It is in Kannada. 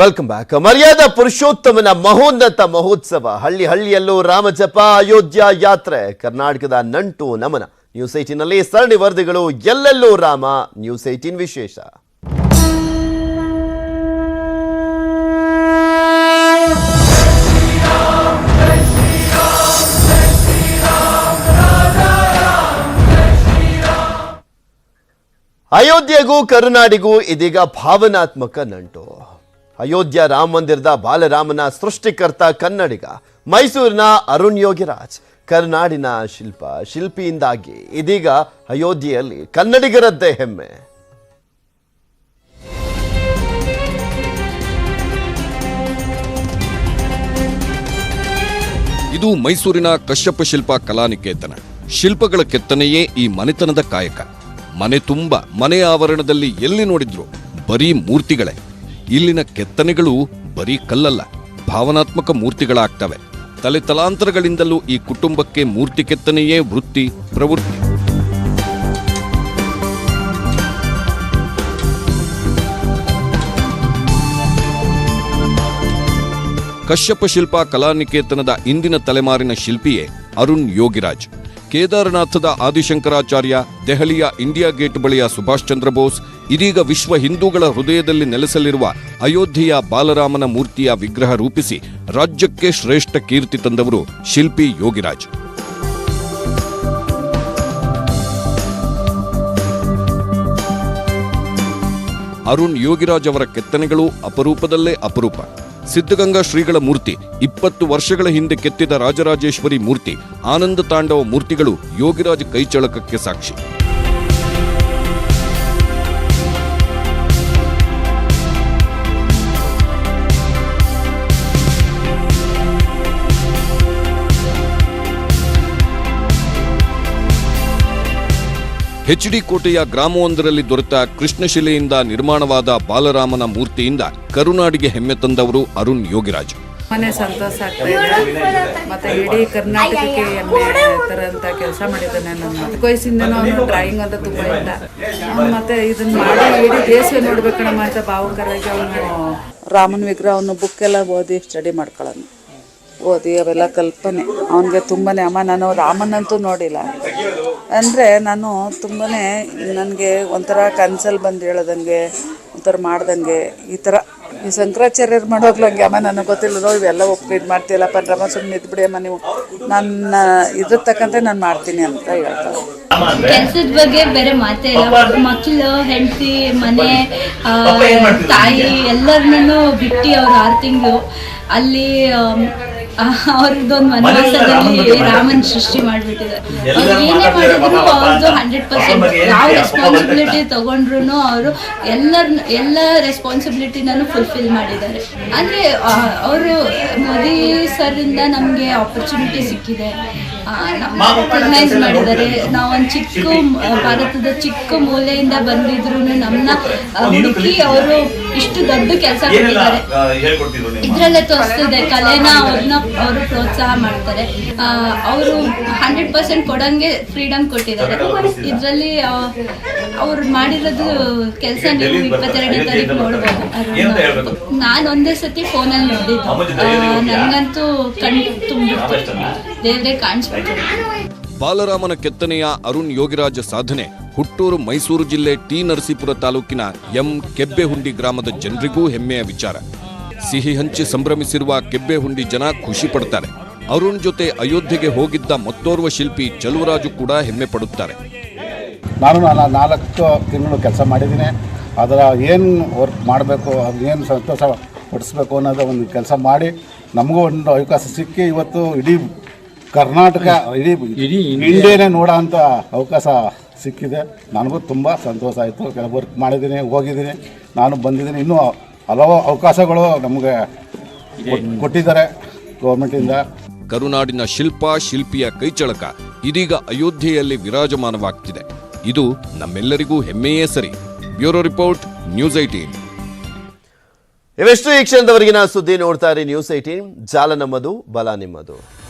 ವೆಲ್ಕಮ್ ಬ್ಯಾಕ್ ಮರ್ಯಾದ ಪುರುಷೋತ್ತಮನ ಮಹೋನ್ನತ ಮಹೋತ್ಸವ. ಹಳ್ಳಿ ಹಳ್ಳಿಯಲ್ಲೂ ರಾಮಜಪ ಅಯೋಧ್ಯ ಯಾತ್ರೆ. ಕರ್ನಾಟಕದ ನಂಟು ನಮನ. ನ್ಯೂಸ್ ಏಟಿನಲ್ಲಿ ಸರಣಿ ವರದಿಗಳು, ಎಲ್ಲೆಲ್ಲೂ ರಾಮ. ನ್ಯೂಸ್ ಏಟೀನ್ ವಿಶೇಷ. ಅಯೋಧ್ಯೆಗೂ, ಕರುನಾಡಿಗೂ ಇದೀಗ ಭಾವನಾತ್ಮಕ ನಂಟು. ಅಯೋಧ್ಯ ರಾಮ ಮಂದಿರದ ಬಾಲರಾಮನ ಸೃಷ್ಟಿಕರ್ತ ಕನ್ನಡಿಗ, ಮೈಸೂರಿನ ಅರುಣ್ ಯೋಗಿರಾಜ್, ಕರ್ನಾಡಿನ ಶಿಲ್ಪ ಶಿಲ್ಪಿಯಿಂದಾಗಿ ಇದೀಗ ಅಯೋಧ್ಯೆಯಲ್ಲಿ ಕನ್ನಡಿಗರದ್ದೇ ಹೆಮ್ಮೆ. ಇದು ಮೈಸೂರಿನ ಕಶ್ಯಪ ಶಿಲ್ಪ ಕಲಾನಿಕೇತನ. ಶಿಲ್ಪಗಳ ಕೆತ್ತನೆಯೇ ಈ ಮನೆತನದ ಕಾಯಕ. ಮನೆ ತುಂಬ, ಮನೆ ಆವರಣದಲ್ಲಿ ಎಲ್ಲಿ ನೋಡಿದ್ರು ಬರೀ ಮೂರ್ತಿಗಳೇ. ಇಲ್ಲಿನ ಕೆತ್ತನೆಗಳು ಬರೀ ಕಲ್ಲಲ್ಲ, ಭಾವನಾತ್ಮಕ ಮೂರ್ತಿಗಳಾಗ್ತವೆ. ತಲೆ ತಲಾಂತರಗಳಿಂದಲೂ ಈ ಕುಟುಂಬಕ್ಕೆ ಮೂರ್ತಿ ಕೆತ್ತನೆಯೇ ವೃತ್ತಿ, ಪ್ರವೃತ್ತಿ. ಕಶ್ಯಪ ಶಿಲ್ಪ ಕಲಾನಿಕೇತನದ ಇಂದಿನ ತಲೆಮಾರಿನ ಶಿಲ್ಪಿಯೇ ಅರುಣ್ ಯೋಗಿರಾಜ್. ಕೇದಾರನಾಥದ ಆದಿಶಂಕರಾಚಾರ್ಯ ದೆಹಲಿಯ ಇಂಡಿಯಾ ಗೇಟ್ ಬಳಿಯ ಸುಭಾಷ್ ಚಂದ್ರ ಬೋಸ್, ಇದೀಗ ವಿಶ್ವ ಹಿಂದೂಗಳ ಹೃದಯದಲ್ಲಿ ನೆಲೆಸಲಿರುವ ಅಯೋಧ್ಯೆಯ ಬಾಲರಾಮನ ಮೂರ್ತಿಯ ವಿಗ್ರಹ ರೂಪಿಸಿ ರಾಜ್ಯಕ್ಕೆ ಶ್ರೇಷ್ಠ ಕೀರ್ತಿ ತಂದವರು ಶಿಲ್ಪಿ ಯೋಗಿರಾಜ್. ಅರುಣ್ ಯೋಗಿರಾಜ್ ಅವರ ಕೆತ್ತನೆಗಳು ಅಪರೂಪದಲ್ಲೇ ಅಪರೂಪ. ಸಿದ್ಧಗಂಗಾ ಶ್ರೀಗಳ ಮೂರ್ತಿ, ಇಪ್ಪತ್ತು ವರ್ಷಗಳ ಹಿಂದೆ ಕೆತ್ತಿದ ರಾಜರಾಜೇಶ್ವರಿ ಮೂರ್ತಿ, ಆನಂದ ತಾಂಡವ ಮೂರ್ತಿಗಳು ಯೋಗಿರಾಜ್ ಕೈಚಳಕಕ್ಕೆ ಸಾಕ್ಷಿ. ಹೆಚ್ಡಿ ಕೋಟೆಯ ಗ್ರಾಮವೊಂದರಲ್ಲಿ ದೊರೆತ ಕೃಷ್ಣಶಿಲೆಯಿಂದ ನಿರ್ಮಾಣವಾದ ಬಾಲರಾಮನ ಮೂರ್ತಿಯಿಂದ ಕರುನಾಡಿಗೆ ಹೆಮ್ಮೆ ತಂದವರು ಅರುಣ್ ಯೋಗಿರಾಜ್. ಮನೆ ಸಂತೋಷ ಆಗ್ತಾ ಇದೆ. ಮತ್ತೆ ಇಡೀ ಕರ್ನಾಟಕಕ್ಕೆ ಹೆಮ್ಮೆ ತರಂತ ಕೆಲಸ ಮಾಡಿದ್ದಾನೆ ನನ್ನ ಚಿಕ್ಕ ವಯಸ್ಸಿಂದನೂ ಅವನು ಡ್ರಾಯಿಂಗ್ ಅಂತ ತುಂಬ ಇದ್ದ. ಅವ್ನು ಮತ್ತೆ ಇದನ್ನ ಮಾಡಿ ಇಡೀ ದೇಶ ನೋಡ್ಬೇಕಣಮ್ಮ ಅಂತ ಭಾವಕರಾಗಿ ಅವನು ರಾಮನ ವಿಗ್ರಹವನ್ನು ಬುಕ್ ಎಲ್ಲ ಓದಿ ಸ್ಟಡಿ ಮಾಡ್ಕೊಳ್ಳೋನು ಓದಿ ಅವೆಲ್ಲ ಕಲ್ಪನೆ. ಅವನಿಗೆ ತುಂಬನೇ ಅಮ್ಮ ನಾನು ರಾಮನಂತೂ ನೋಡಿಲ್ಲ. ಅಂದರೆ ನಾನು ತುಂಬಾ ನನಗೆ ಒಂಥರ ಕನ್ಸಲ್ಲಿ ಬಂದು ಹೇಳೋದಂಗೆ ಒಂಥರ ಮಾಡ್ದಂಗೆ ಈ ಥರ. ಈ ಶಂಕರಾಚಾರ್ಯರು ಮಾಡೋಗ್ಲಂಗೆ ಅಮ್ಮ ನನಗೆ ಗೊತ್ತಿಲ್ಲ ಇವೆಲ್ಲ ಒಪ್ಪಿಗೆ ಇದು ಮಾಡ್ತೀಯಲ್ಲಪ್ಪ ರಮ ಸುಮ್ಮನೆ ಇದ್ಬಿಡಿ ಅಮ್ಮ ನೀವು. ನನ್ನ ಇದ್ರ ತಕ್ಕಂತೆ ನಾನು ಮಾಡ್ತೀನಿ ಅಂತ ಹೇಳ್ತಾರೆ. ಕೆಲ್ಸದ ಬಗ್ಗೆ ಬೇರೆ ಮಾತೇ ಇಲ್ಲ. ಮಕ್ಕಳು ಹೆಂಡತಿ ಮನೆ ತಾಯಿ ಎಲ್ಲರನ್ನೂ ಬಿಟ್ಟು ಅವ್ರು ಆರು ತಿಂಗಳು. ಅಲ್ಲಿ ಅವ್ರದ್ದೊಂದು ವನವಾಸದಲ್ಲಿ ರಾಮನ್ ಸೃಷ್ಟಿ ಮಾಡಿಬಿಟ್ಟಿದ್ದಾರೆ ಅವ್ರು ಏನೇ ಮಾಡಿದ್ರು ಅವ್ರದ್ದು ಹಂಡ್ರೆಡ್ ಪರ್ಸೆಂಟ್ ಯಾವ ರೆಸ್ಪಾನ್ಸಿಬಿಲಿಟಿ ತಗೊಂಡ್ರು ಅವರು ಎಲ್ಲರ ಎಲ್ಲ ರೆಸ್ಪಾನ್ಸಿಬಿಲಿಟಿನೂ ಫುಲ್ಫಿಲ್ ಮಾಡಿದ್ದಾರೆ. ಅಂದರೆ ಅವರು ಮೋದಿ ಸರಿಂದ ನಮಗೆ ಆಪರ್ಚುನಿಟಿ ಸಿಕ್ಕಿದೆ. ನಮ್ಮ ರೆಕಗ್ನೈಸ್ ಮಾಡಿದ್ದಾರೆ. ನಾವೊಂದು ಚಿಕ್ಕ ಭಾರತದ ಚಿಕ್ಕ ಮೂಲೆಯಿಂದ ಬಂದಿದ್ರು ನಮ್ಮನ್ನ ಹುಡುಕಿ ಅವರು ಇಷ್ಟು ದೊಡ್ಡ ಕೆಲಸ ಕೊಟ್ಟಿದ್ದಾರೆ ಇದ್ರಲ್ಲೇ ತೋರಿಸ್ತಿದೆ ಕಲೆನ ಅವ್ರನ್ನ ಅವರು ಪ್ರೋತ್ಸಾಹ ಮಾಡ್ತಾರೆ. ಅವರು ಹಂಡ್ರೆಡ್ ಪರ್ಸೆಂಟ್ ಕೊಡಂಗೆ ಫ್ರೀಡಮ್ ಕೊಟ್ಟಿದ್ದಾರೆ. ಇದರಲ್ಲಿ ಅವ್ರು ಮಾಡಿರೋದು ಕೆಲಸ ನೀವು ಇಪ್ಪತ್ತೆರಡನೇ ತಾರೀಕು ನೋಡ್ಬೋದು. ನಾನು ನಾನ್ ಒಂದೇ ಸತಿ ಫೋನಲ್ಲಿ ನೋಡಿದ್ದು. ನನಗಂತೂ ನಂಗಂತೂ ಕಣ್ ತುಂಬಿಡ್ತು. ದೇವ್ರೆ ಕಾಣಿಸ್ಬಿಟ್ಟು ಬಾಲರಾಮನ ಕೆತ್ತನೆಯ ಅರುಣ್ ಯೋಗಿರಾಜ ಸಾಧನೆ. ಹುಟ್ಟೂರು ಮೈಸೂರು ಜಿಲ್ಲೆ ಟಿ ನರಸೀಪುರ ತಾಲೂಕಿನ ಎಂ ಕೆಬ್ಬೆಹುಂಡಿ ಗ್ರಾಮದ ಜನರಿಗೂ ಹೆಮ್ಮೆಯ ವಿಚಾರ. ಸಿಹಿ ಹಂಚಿ ಸಂಭ್ರಮಿಸಿರುವ ಕೆಬ್ಬೆಹುಂಡಿ ಜನ ಖುಷಿ ಪಡ್ತಾರೆ. ಅರುಣ್ ಜೊತೆ ಅಯೋಧ್ಯೆಗೆ ಹೋಗಿದ್ದ ಮತ್ತೋರ್ವ ಶಿಲ್ಪಿ ಚಲುವರಾಜು ಕೂಡ ಹೆಮ್ಮೆ ಪಡುತ್ತಾರೆ. ನಾನು ನಾ- ನಾಲ್ಕು ತಿಂಗಳು ಕೆಲಸ ಮಾಡಿದ್ದೀನಿ. ಅದರ ಏನು ವರ್ಕ್ ಮಾಡಬೇಕು ಅದು ಏನು ಸಂತೋಷ ಪಡಿಸ್ಬೇಕು ಅನ್ನೋದು ಒಂದು ಕೆಲಸ ಮಾಡಿ ನಮಗೂ ಒಂದು ಅವಕಾಶ ಸಿಕ್ಕಿ ಇವತ್ತು ಇಡೀ ಕರ್ನಾಟಕ ಇಡೀ ಇಂಡಿಯಾನೇ ನೋಡೋ ಅಂಥ ಅವಕಾಶ ಸಿಕ್ಕಿದೆ. ನನಗೂ ತುಂಬ ಸಂತೋಷ ಆಯಿತು. ಕೆಲವು ವರ್ಕ್ ಮಾಡಿದ್ದೀನಿ ಹೋಗಿದ್ದೀನಿ. ನಾನು ಬಂದಿದ್ದೀನಿ. ಇನ್ನೂ ಹಲವು ಅವಕಾಶಗಳು ನಮಗೆ ಕೊಟ್- ಕೊಟ್ಟಿದ್ದಾರೆ ಗೌರ್ಮೆಂಟಿಂದ ಕರುನಾಡಿನ ಶಿಲ್ಪ ಶಿಲ್ಪಿಯ ಕೈಚಳಕ ಇದೀಗ ಅಯೋಧ್ಯೆಯಲ್ಲಿ ವಿರಾಜಮಾನವಾಗ್ತಿದೆ. ಇದು ನಮ್ಮೆಲ್ಲರಿಗೂ ಹೆಮ್ಮೆಯೇ ಸರಿ. ಬ್ಯೂರೋ ರಿಪೋರ್ಟ್ ನ್ಯೂಸ್ ಐಟೀನ್ ಇವೆಷ್ಟು ಈ ಕ್ಷಣದವರೆಗಿನ ಸುದ್ದಿ ನೋಡ್ತಾ ಇರಿ ನ್ಯೂಸ್ ಐಟೀನ್ ಜಾಲ ನಮ್ಮದು ಬಲ ನಿಮ್ಮದು.